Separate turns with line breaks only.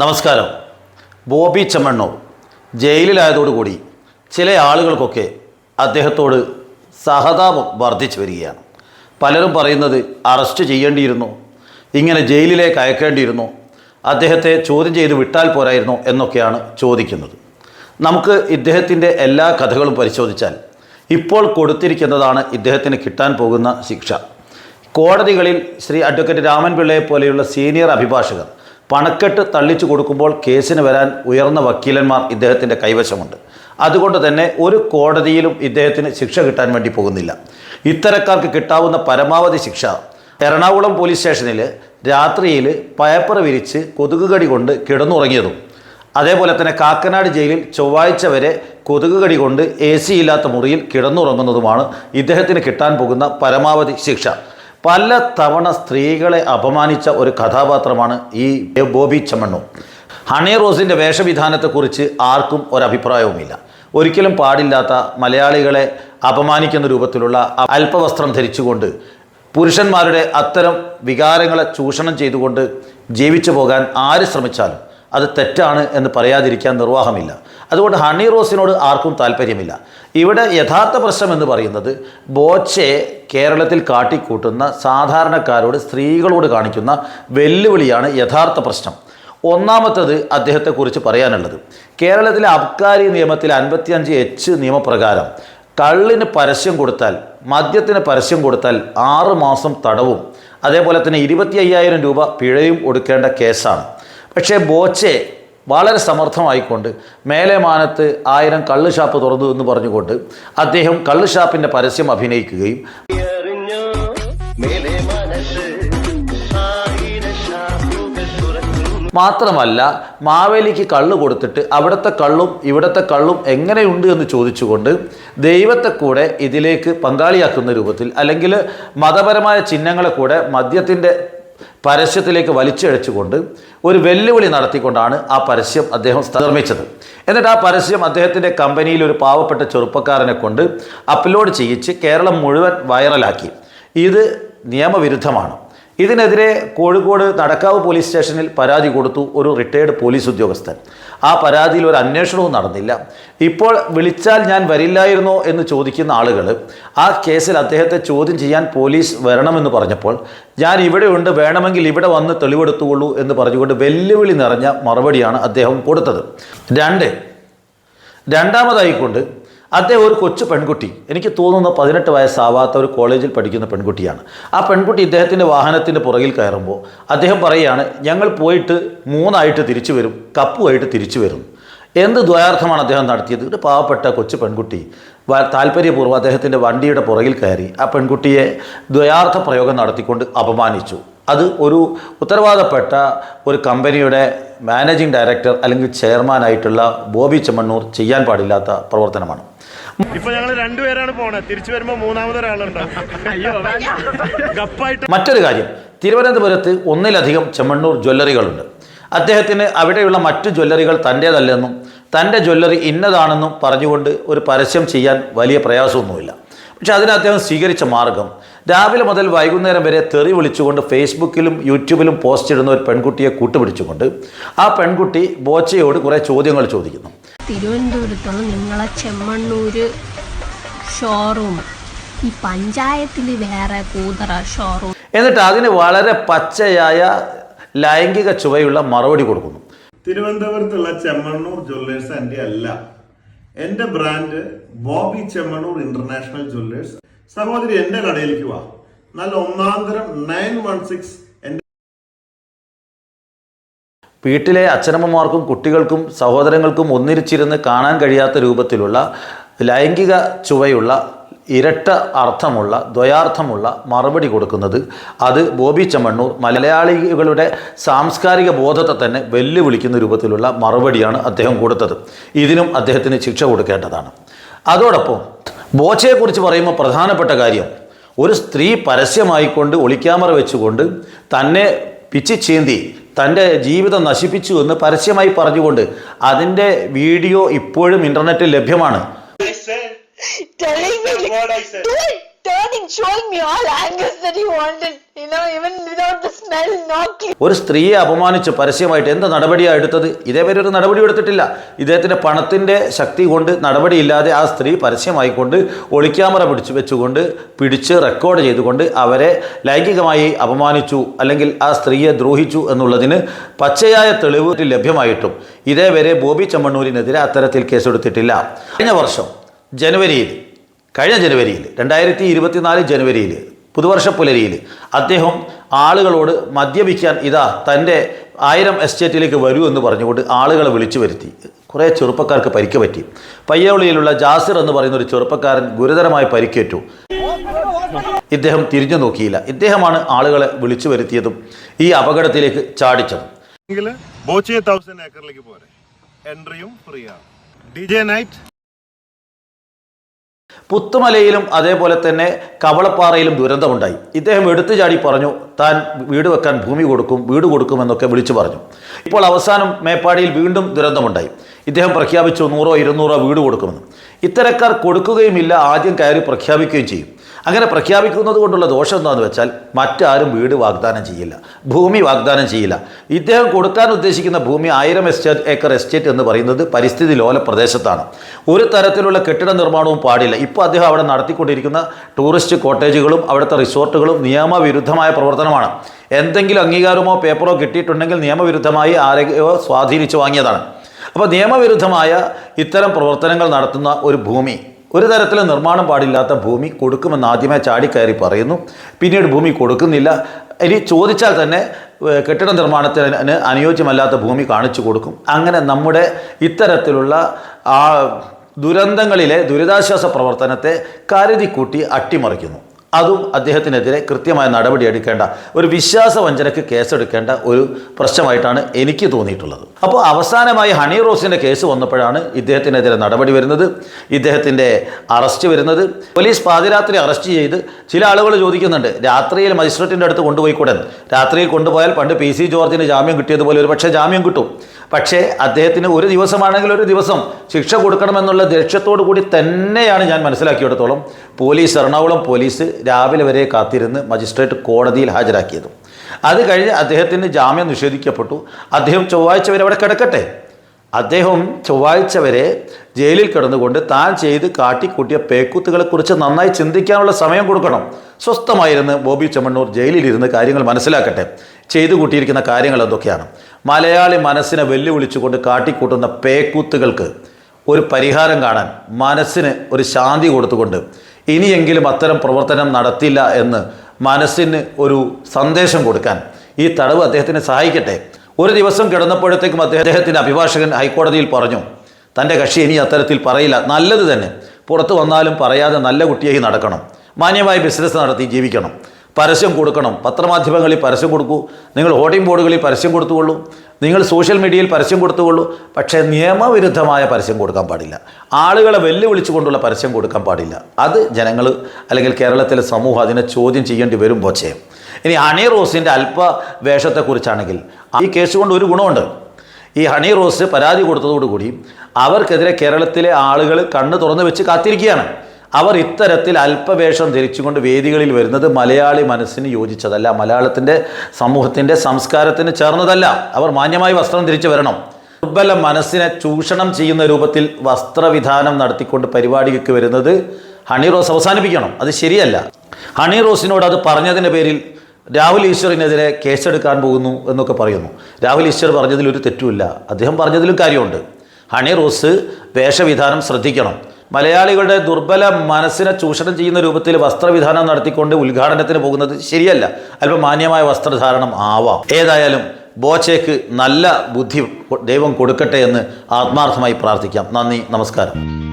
നമസ്കാരം. ബോബി ചെമ്മണ്ണൂർ ജയിലിലായതോടുകൂടി ചില ആളുകൾക്കൊക്കെ അദ്ദേഹത്തോട് സഹതാപം വർദ്ധിച്ചു വരികയാണ്. പലരും പറയുന്നത് അറസ്റ്റ് ചെയ്യേണ്ടിയിരുന്നു ഇങ്ങനെ ജയിലിലേക്ക് അയക്കേണ്ടിയിരുന്നു അദ്ദേഹത്തെ ചോദ്യം ചെയ്ത് വിട്ടാൽ പോരായിരുന്നു എന്നൊക്കെയാണ് ചോദിക്കുന്നത്. നമുക്ക് ഇദ്ദേഹത്തിന്റെ എല്ലാ കഥകളും പരിശോധിച്ചാൽ ഇപ്പോൾ കൊടുത്തിരിക്കുന്നതാണ് ഇദ്ദേഹത്തിന് കിട്ടാൻ പോകുന്ന ശിക്ഷ. കോടതികളിൽ ശ്രീ അഡ്വക്കേറ്റ് രാമൻപിള്ളയെ പോലെയുള്ള സീനിയർ അഭിഭാഷകർ പണക്കെട്ട് തള്ളിച്ചു കൊടുക്കുമ്പോൾ കേസിന് വരാൻ ഉയർന്ന വക്കീലന്മാർ ഇദ്ദേഹത്തിന്റെ കൈവശമുണ്ട്. അതുകൊണ്ട് തന്നെ ഒരു കോടതിയിലും ഇദ്ദേഹത്തിന് ശിക്ഷ കിട്ടാൻ വേണ്ടി പോകുന്നില്ല. ഇത്തരക്കാർക്ക് കിട്ടാവുന്ന പരമാവധി ശിക്ഷ എറണാകുളം പോലീസ് സ്റ്റേഷനിൽ രാത്രിയിൽ പയപ്പറ വിരിച്ച് കൊതുക് കടി കൊണ്ട് കിടന്നുറങ്ങിയതും അതേപോലെ തന്നെ കാക്കനാട് ജയിലിൽ ചൊവ്വാഴ്ച വരെ കൊതുക് കടി കൊണ്ട് എ സി ഇല്ലാത്ത മുറിയിൽ കിടന്നുറങ്ങുന്നതുമാണ് ഇദ്ദേഹത്തിന് കിട്ടാൻ പോകുന്ന പരമാവധി ശിക്ഷ. പല തവണ സ്ത്രീകളെ അപമാനിച്ച ഒരു കഥാപാത്രമാണ് ഈ ബോബി ചമ്മണ്ണു ഹണി റോസിന്റെ വേഷവിധാനത്തെക്കുറിച്ച് ആർക്കും ഒരഭിപ്രായവുമില്ല. ഒരിക്കലും പാടില്ലാത്ത മലയാളികളെ അപമാനിക്കുന്ന രൂപത്തിലുള്ള അല്പവസ്ത്രം ധരിച്ചുകൊണ്ട് പുരുഷന്മാരുടെ അത്തരം വികാരങ്ങളെ ചൂഷണം ചെയ്തുകൊണ്ട് ജീവിച്ചു പോകാൻ ആര് ശ്രമിച്ചാലും അത് തെറ്റാണ് എന്ന് പറയാതിരിക്കാൻ നിർവാഹമില്ല. അതുകൊണ്ട് ഹണി റോസിനോട് ആർക്കും താല്പര്യമില്ല. ഇവിടെ യഥാർത്ഥ പ്രശ്നം എന്ന് പറയുന്നത് ബോച്ചെ കേരളത്തിൽ കാട്ടിക്കൂട്ടുന്ന സാധാരണക്കാരോട് സ്ത്രീകളോട് കാണിക്കുന്ന വെല്ലുവിളിയാണ് യഥാർത്ഥ പ്രശ്നം. ഒന്നാമത്തത് അദ്ദേഹത്തെക്കുറിച്ച് പറയാനുള്ളത്. കേരളത്തിലെ അബ്കാരി നിയമത്തിൽ അൻപത്തിയഞ്ച് എച്ച് നിയമപ്രകാരം കള്ളിന് പരസ്യം കൊടുത്താൽ മദ്യത്തിന് പരസ്യം കൊടുത്താൽ ആറ് മാസം തടവും. അതേപോലെ തന്നെ ഇരുപത്തി അയ്യായിരം രൂപ പിഴയും കൊടുക്കേണ്ട കേസാണ്. പക്ഷേ ബോച്ചെ വളരെ സമർത്ഥമായിക്കൊണ്ട് മേലെ മാനത്ത് ആയിരം കള്ള് ഷാപ്പ് തുറന്നു എന്ന് പറഞ്ഞുകൊണ്ട് അദ്ദേഹം കള്ള് ഷാപ്പിന്റെ പരസ്യം അഭിനയിക്കുകയും മാത്രമല്ല മാവേലിക്ക് കള്ള് കൊടുത്തിട്ട് അവിടുത്തെ കള്ളും ഇവിടുത്തെ കള്ളും എങ്ങനെയുണ്ട് എന്ന് ചോദിച്ചുകൊണ്ട് ദൈവത്തെ കൂടെ ഇതിലേക്ക് പങ്കാളിയാക്കുന്ന രൂപത്തിൽ അല്ലെങ്കിൽ മതപരമായ ചിഹ്നങ്ങളെ കൂടെ മദ്യത്തിന്റെ പരസ്യത്തിലേക്ക് വലിച്ചഴച്ചുകൊണ്ട് ഒരു വെല്ലുവിളി നടത്തിക്കൊണ്ടാണ് ആ പരസ്യം അദ്ദേഹം നിർമ്മിച്ചത്. എന്നിട്ട് ആ പരസ്യം അദ്ദേഹത്തിന്റെ കമ്പനിയിൽ ഒരു പാവപ്പെട്ട ചെറുപ്പക്കാരനെ കൊണ്ട് അപ്ലോഡ് ചെയ്യിച്ച് കേരളം മുഴുവൻ വൈറലാക്കി ഇത് നിയമവിരുദ്ധമാണ്. ഇതിനെതിരെ കോഴിക്കോട് നടക്കാവ് പോലീസ് സ്റ്റേഷനിൽ പരാതി കൊടുത്തു ഒരു റിട്ടയേർഡ് പോലീസ് ഉദ്യോഗസ്ഥൻ. ആ പരാതിയിൽ ഒരു അന്വേഷണവും നടന്നില്ല. ഇപ്പോൾ വിളിച്ചാൽ ഞാൻ വരില്ലായിരുന്നോ എന്ന് ചോദിക്കുന്ന ആളുകൾ ആ കേസിൽ അദ്ദേഹത്തെ ചോദ്യം ചെയ്യാൻ പോലീസ് വരണമെന്ന് പറഞ്ഞപ്പോൾ ഞാൻ ഇവിടെയുണ്ട് വേണമെങ്കിൽ ഇവിടെ വന്ന് തെളിവെടുത്തുകൊള്ളൂ എന്ന് പറഞ്ഞുകൊണ്ട് വെല്ലുവിളി നിറഞ്ഞ മറുപടിയാണ് അദ്ദേഹം കൊടുത്തത്. രണ്ട് രണ്ടാമതായിക്കൊണ്ട് അദ്ദേഹം ഒരു കൊച്ചു പെൺകുട്ടി. എനിക്ക് തോന്നുന്നു പതിനെട്ട് വയസ്സാവാത്ത ഒരു കോളേജിൽ പഠിക്കുന്ന പെൺകുട്ടിയാണ്. ആ പെൺകുട്ടി ഇദ്ദേഹത്തിന്റെ വാഹനത്തിന്റെ പുറകിൽ കയറുമ്പോൾ അദ്ദേഹം പറയുകയാണ് ഞങ്ങൾ പോയിട്ട് മൂന്നായിട്ട് തിരിച്ചു വരും കപ്പുമായിട്ട് തിരിച്ചു വരും. എന്ത് ദ്വയാർത്ഥമാണ് അദ്ദേഹം നടത്തിയത്? ഒരു പാവപ്പെട്ട കൊച്ചു പെൺകുട്ടി. താല്പര്യപൂർവം അദ്ദേഹത്തിന്റെ വണ്ടിയുടെ പുറകിൽ കയറി ആ പെൺകുട്ടിയെ ദ്വയാർത്ഥ പ്രയോഗം നടത്തിക്കൊണ്ട് അപമാനിച്ചു. അത് ഒരു ഉത്തരവാദപ്പെട്ട ഒരു കമ്പനിയുടെ മാനേജിംഗ് ഡയറക്ടർ അല്ലെങ്കിൽ ചെയർമാനായിട്ടുള്ള ബോബി ചെമ്മണ്ണൂർ ചെയ്യാൻ പാടില്ലാത്ത പ്രവർത്തനമാണ്.
ഇപ്പൊ ഞങ്ങൾ രണ്ടുപേരാണ് പോണത് തിരിച്ചു വരുമ്പോ മൂന്നാമതൊരാളുണ്ട്. അയ്യോ. ഗപ്പായിട്ട്
മറ്റൊരു കാര്യം. തിരുവനന്തപുരത്ത് ഒന്നിലധികം ചെമ്മണ്ണൂർ ജ്വല്ലറികളുണ്ട്. അദ്ദേഹത്തിന് അവിടെയുള്ള മറ്റു ജ്വല്ലറികൾ തന്റേതല്ലെന്നും തന്റെ ജ്വല്ലറി ഇന്നതാണെന്നും പറഞ്ഞുകൊണ്ട് ഒരു പരസ്യം ചെയ്യാൻ വലിയ പ്രയാസമൊന്നുമില്ല. പക്ഷെ അതിന് അദ്ദേഹം സ്വീകരിച്ച മാർഗം. രാവിലെ മുതൽ വൈകുന്നേരം വരെ തെറി വിളിച്ചുകൊണ്ട് ഫേസ്ബുക്കിലും യൂട്യൂബിലും പോസ്റ്റ് ഇടുന്ന ഒരു പെൺകുട്ടിയെ കൂട്ടുപിടിച്ചുകൊണ്ട് ആ പെൺകുട്ടി ബോച്ചയോട് കുറേ ചോദ്യങ്ങൾ ചോദിക്കുന്നു.
തിരുവനന്തപുരത്തുള്ള നിങ്ങളെ ചെമ്മണ്ണൂർ ഷോറൂം. ഈ പഞ്ചായത്തിൽ വേറെ കൂതറ ഷോറൂം.
എന്നിട്ട് അതിന് വളരെ പച്ചയായ ലൈംഗിക ചുവയുള്ള മറുപടി കൊടുക്കുന്നു.
തിരുവനന്തപുരത്തുള്ള ചെമ്മണ്ണൂർ ജ്വല്ലേഴ്സ് എന്റെ അല്ല. എന്റെ brand Bobby Chemmanur international jewellers സഹോദരി എന്റെ കടയിലേക്ക് വാ. നല്ല ഒന്നാന്തരം നയൻ വൺ സിക്സ്
വീട്ടിലെ അച്ഛനമ്മമാർക്കും കുട്ടികൾക്കും സഹോദരങ്ങൾക്കും ഒന്നിരിച്ചിരുന്ന് കാണാൻ കഴിയാത്ത രൂപത്തിലുള്ള ലൈംഗിക ചുവയുള്ള ഇരട്ട അർത്ഥമുള്ള ദ്വയാർത്ഥമുള്ള മറുപടി കൊടുക്കുന്നത് അത് ബോബി ചമ്മണ്ണൂർ മലയാളികളുടെ സാംസ്കാരിക ബോധത്തെ തന്നെ വെല്ലുവിളിക്കുന്ന രൂപത്തിലുള്ള മറുപടിയാണ് അദ്ദേഹം കൊടുത്തത്. ഇതിനും അദ്ദേഹത്തിന് ശിക്ഷ കൊടുക്കേണ്ടതാണ്. അതോടൊപ്പം ബോച്ചയെക്കുറിച്ച് പറയുമ്പോൾ പ്രധാനപ്പെട്ട കാര്യം ഒരു സ്ത്രീ പരസ്യമായിക്കൊണ്ട് ഒളിക്യാമറ വെച്ചുകൊണ്ട് തന്നെ പിച്ചി ചീന്തി തന്റെ ജീവിതം നശിപ്പിച്ചു എന്ന് പരസ്യമായി പറഞ്ഞുകൊണ്ട് അതിന്റെ വീഡിയോ ഇപ്പോഴും ഇന്റർനെറ്റിൽ ലഭ്യമാണ്.
Telling me like, do it, turning, showing me all angles that he wanted. You know, even without the smell, not
ഒരു സ്ത്രീയെ അപമാനിച്ച് പരസ്യമായിട്ട് എന്ത് നടപടിയാണ് എടുത്തത്? ഇതേവരെ ഒരു നടപടി എടുത്തിട്ടില്ല. ഇദ്ദേഹത്തിന്റെ പണത്തിന്റെ ശക്തി കൊണ്ട് നടപടിയില്ലാതെ ആ സ്ത്രീ പരസ്യമായിക്കൊണ്ട് ഒളിക്യാമറ പിടിച്ച് വെച്ചുകൊണ്ട് പിടിച്ച് റെക്കോർഡ് ചെയ്തുകൊണ്ട് അവരെ ലൈംഗികമായി അപമാനിച്ചു അല്ലെങ്കിൽ ആ സ്ത്രീയെ ദ്രോഹിച്ചു എന്നുള്ളതിന് പച്ചയായ തെളിവ് ലഭ്യമായിട്ടും ഇതേവരെ ബോബി ചെമ്മണ്ണൂരിനെതിരെ അത്തരത്തിൽ കേസെടുത്തിട്ടില്ല. കഴിഞ്ഞ വർഷം ജനുവരിയിൽ കഴിഞ്ഞ ജനുവരിയിൽ രണ്ടായിരത്തി ഇരുപത്തിനാല് ജനുവരിയിൽ പുതുവർഷ പുലരിയിൽ അദ്ദേഹം ആളുകളോട് മദ്യപിക്കാൻ ഇതാ തന്റെ ആയിരം എസ്റ്റേറ്റിലേക്ക് വരൂ എന്ന് പറഞ്ഞുകൊണ്ട് ആളുകളെ വിളിച്ചു വരുത്തി. കുറേ ചെറുപ്പക്കാർക്ക് പരിക്ക് പറ്റി. പയ്യോളിയിലുള്ള ജാസിർ എന്ന് പറയുന്ന ഒരു ചെറുപ്പക്കാരൻ ഗുരുതരമായി പരിക്കേറ്റു. ഇദ്ദേഹം തിരിഞ്ഞു നോക്കിയില്ല. ഇദ്ദേഹമാണ് ആളുകളെ വിളിച്ചു വരുത്തിയതും ഈ അപകടത്തിലേക്ക് ചാടിച്ചതും.
എൻട്രിയും ഫ്രീ ആണ്. ഡി ജെ നൈറ്റ്
പുത്തുമലയിലും അതേപോലെ തന്നെ കവളപ്പാറയിലും ദുരന്തമുണ്ടായി. ഇദ്ദേഹം എടുത്തു ചാടി പറഞ്ഞു താൻ വീട് വെക്കാൻ ഭൂമി കൊടുക്കും വീട് കൊടുക്കുമെന്നൊക്കെ വിളിച്ചു പറഞ്ഞു. ഇപ്പോൾ അവസാനം മേപ്പാടിയിൽ വീണ്ടും ദുരന്തമുണ്ടായി. ഇദ്ദേഹം പ്രഖ്യാപിച്ചു നൂറോ ഇരുന്നൂറോ വീട് കൊടുക്കുമെന്ന്. ഇത്തരക്കാർ കൊടുക്കുകയുമില്ല ആദ്യം കയറി പ്രഖ്യാപിക്കുകയും ചെയ്യും. അങ്ങനെ പ്രഖ്യാപിക്കുന്നത് കൊണ്ടുള്ള ദോഷം എന്താണെന്ന് വെച്ചാൽ മറ്റാരും വീട് വാഗ്ദാനം ചെയ്യില്ല ഭൂമി വാഗ്ദാനം ചെയ്യില്ല. ഇദ്ദേഹം കൊടുക്കാൻ ഉദ്ദേശിക്കുന്ന ഭൂമി ആയിരം എസ്റ്റേറ്റ് ഏക്കർ എസ്റ്റേറ്റ് എന്ന് പറയുന്നത് പരിസ്ഥിതി ലോല പ്രദേശത്താണ്. ഒരു തരത്തിലുള്ള കെട്ടിട നിർമ്മാണവും പാടില്ല. ഇപ്പോൾ അദ്ദേഹം അവിടെ നടത്തിക്കൊണ്ടിരിക്കുന്ന ടൂറിസ്റ്റ് കോട്ടേജുകളും അവിടുത്തെ റിസോർട്ടുകളും നിയമവിരുദ്ധമായ പ്രവർത്തനമാണ്. എന്തെങ്കിലും അംഗീകാരമോ പേപ്പറോ കിട്ടിയിട്ടുണ്ടെങ്കിൽ നിയമവിരുദ്ധമായി ആരെയോ സ്വാധീനിച്ചു വാങ്ങിയതാണ്. അപ്പോൾ നിയമവിരുദ്ധമായ ഇത്തരം പ്രവർത്തനങ്ങൾ നടത്തുന്ന ഒരു ഭൂമി ഒരു തരത്തിലും നിർമ്മാണം പാടില്ലാത്ത ഭൂമി കൊടുക്കുമെന്ന് ആദ്യമേ ചാടിക്കയറി പറയുന്നു. പിന്നീട് ഭൂമി കൊടുക്കുന്നില്ല. ഇനി ചോദിച്ചാൽ തന്നെ കെട്ടിട നിർമ്മാണത്തിന് അനുയോജ്യമല്ലാത്ത ഭൂമി കാണിച്ചു കൊടുക്കും. അങ്ങനെ നമ്മുടെ ഇത്തരത്തിലുള്ള ആ ദുരന്തങ്ങളിലെ ദുരിതാശ്വാസ പ്രവർത്തനത്തെ കരുതിക്കൂട്ടി അട്ടിമറിക്കുന്നു. അതും അദ്ദേഹത്തിനെതിരെ കൃത്യമായ നടപടി എടുക്കേണ്ട ഒരു വിശ്വാസ വഞ്ചനയ്ക്ക് കേസെടുക്കേണ്ട ഒരു പ്രശ്നമായിട്ടാണ് എനിക്ക് തോന്നിയിട്ടുള്ളത്. അപ്പോൾ അവസാനമായി ഹണി റോസിന്റെ കേസ് വന്നപ്പോഴാണ് ഇദ്ദേഹത്തിനെതിരെ നടപടി വരുന്നത് ഇദ്ദേഹത്തിന്റെ അറസ്റ്റ് വരുന്നത്. പോലീസ് പാതിരാത്രി അറസ്റ്റ് ചെയ്ത് ചില ആളുകൾ ചോദിക്കുന്നുണ്ട് രാത്രിയിൽ മജിസ്ട്രേറ്റിന്റെ അടുത്ത് കൊണ്ടുപോയിക്കൂടെ രാത്രിയിൽ കൊണ്ടുപോയാൽ പണ്ട് പി സി ജോർജിന് ജാമ്യം കിട്ടിയതുപോലെ ഒരു പക്ഷേ ജാമ്യം കിട്ടും. പക്ഷേ അദ്ദേഹത്തിന് ഒരു ദിവസമാണെങ്കിൽ ഒരു ദിവസം ശിക്ഷ കൊടുക്കണമെന്നുള്ള ലക്ഷ്യത്തോടു കൂടി തന്നെയാണ് ഞാൻ മനസ്സിലാക്കിയെടുത്തോളം പോലീസ് എറണാകുളം പോലീസ് രാവിലെ വരെ കാത്തിരുന്ന് മജിസ്ട്രേറ്റ് കോടതിയിൽ ഹാജരാക്കിയത്. അത് കഴിഞ്ഞ് അദ്ദേഹത്തിന് ജാമ്യം നിഷേധിക്കപ്പെട്ടു. അദ്ദേഹം ചൊവ്വാഴ്ച വരെ അവിടെ കിടക്കട്ടെ. അദ്ദേഹം ചൊവ്വാഴ്ച വരെ ജയിലിൽ കിടന്നുകൊണ്ട് താൻ ചെയ്ത് കാട്ടിക്കൂട്ടിയ പേക്കൂത്തുകളെക്കുറിച്ച് നന്നായി ചിന്തിക്കാനുള്ള സമയം കൊടുക്കണം. സ്വസ്ഥമായിരുന്ന് ബോബി ചെമ്മണ്ണൂർ ജയിലിലിരുന്ന് കാര്യങ്ങൾ മനസ്സിലാക്കട്ടെ. ചെയ്തു കൂട്ടിയിരിക്കുന്ന കാര്യങ്ങൾ എന്തൊക്കെയാണ് മലയാളി മനസ്സിനെ വെല്ലുവിളിച്ചുകൊണ്ട് കാട്ടിക്കൂട്ടുന്ന പേക്കൂത്തുകൾക്ക് ഒരു പരിഹാരം കാണാൻ മനസ്സിന് ഒരു ശാന്തി കൊടുത്തുകൊണ്ട് ഇനിയെങ്കിലും അത്തരം പ്രവർത്തനം നടത്തില്ല എന്ന് മനസ്സിന് ഒരു സന്ദേശം കൊടുക്കാൻ ഈ തടവ് അദ്ദേഹത്തിനെ സഹായിക്കട്ടെ. ഒരു ദിവസം കിടന്നപ്പോഴത്തേക്കും അദ്ദേഹത്തിന്റെ അഭിഭാഷകൻ ഹൈക്കോടതിയിൽ പറഞ്ഞു തന്റെ കക്ഷി ഇനി അത്തരത്തിൽ പറയില്ല. നല്ലത് തന്നെ. പുറത്തു വന്നാലും പറയാതെ നല്ല കുട്ടിയായി നടക്കണം. മാന്യമായ ബിസിനസ് നടത്തി ജീവിക്കണം. പരസ്യം കൊടുക്കണം. പത്രമാധ്യമങ്ങളിൽ പരസ്യം കൊടുക്കൂ. നിങ്ങൾ ഹോർഡിംഗ് ബോർഡുകളിൽ പരസ്യം കൊടുത്തുകൊള്ളൂ. നിങ്ങൾ സോഷ്യൽ മീഡിയയിൽ പരസ്യം കൊടുത്തുകൊള്ളൂ. പക്ഷേ നിയമവിരുദ്ധമായ പരസ്യം കൊടുക്കാൻ പാടില്ല. ആളുകളെ വെല്ലുവിളിച്ചുകൊണ്ടുള്ള പരസ്യം കൊടുക്കാൻ പാടില്ല. അത് ജനങ്ങൾ അല്ലെങ്കിൽ കേരളത്തിലെ സമൂഹം അതിനെ ചോദ്യം ചെയ്യേണ്ടി വരും പോച്ചേ ഇനി ഹണി റോസിന്റെ അല്പ വേഷത്തെക്കുറിച്ചാണെങ്കിൽ ഈ കേസ് കൊണ്ട് ഒരു ഗുണമുണ്ട്. ഈ ഹണി റോസ് പരാതി കൊടുത്തതോടുകൂടി അവർക്കെതിരെ കേരളത്തിലെ ആളുകൾ കണ്ണ് തുറന്നു വെച്ച് കാത്തിരിക്കുകയാണ്. അവർ ഇത്തരത്തിൽ അല്പവേഷം ധരിച്ചുകൊണ്ട് വേദികളിൽ വരുന്നത് മലയാളി മനസ്സിന് യോജിച്ചതല്ല. മലയാളത്തിന്റെ സമൂഹത്തിന്റെ സംസ്കാരത്തിന് ചേർന്നതല്ല. അവർ മാന്യമായി വസ്ത്രം ധരിച്ചു വരണം. ദുർബല മനസ്സിനെ ചൂഷണം ചെയ്യുന്ന രൂപത്തിൽ വസ്ത്രവിധാനം നടത്തിക്കൊണ്ട് പരിപാടിക്ക് വരുന്നത് ഹണി റോസ് അവസാനിപ്പിക്കണം. അത് ശരിയല്ല. ഹണി റോസിനോട് അത് പറഞ്ഞതിന്റെ പേരിൽ രാഹുൽ ഈശ്വറിനെതിരെ കേസെടുക്കാൻ പോകുന്നു എന്നൊക്കെ പറയുന്നു. രാഹുൽ ഈശ്വർ പറഞ്ഞതിൽ ഒരു തെറ്റുമില്ല. അദ്ദേഹം പറഞ്ഞതിലും കാര്യമുണ്ട്. ഹണി റോസ് വേഷവിധാനം ശ്രദ്ധിക്കണം. മലയാളികളുടെ ദുർബല മനസ്സിനെ ചൂഷണം ചെയ്യുന്ന രൂപത്തിൽ വസ്ത്രവിധാനം നടത്തിക്കൊണ്ട് ഉദ്ഘാടനത്തിന് പോകുന്നത് ശരിയല്ല. അല്പം മാന്യമായ വസ്ത്രധാരണം ആവാം. ഏതായാലും ബോച്ചയ്ക്ക് നല്ല ബുദ്ധി ദൈവം കൊടുക്കട്ടെ എന്ന് ആത്മാർത്ഥമായി പ്രാർത്ഥിക്കാം. നന്ദി നമസ്കാരം.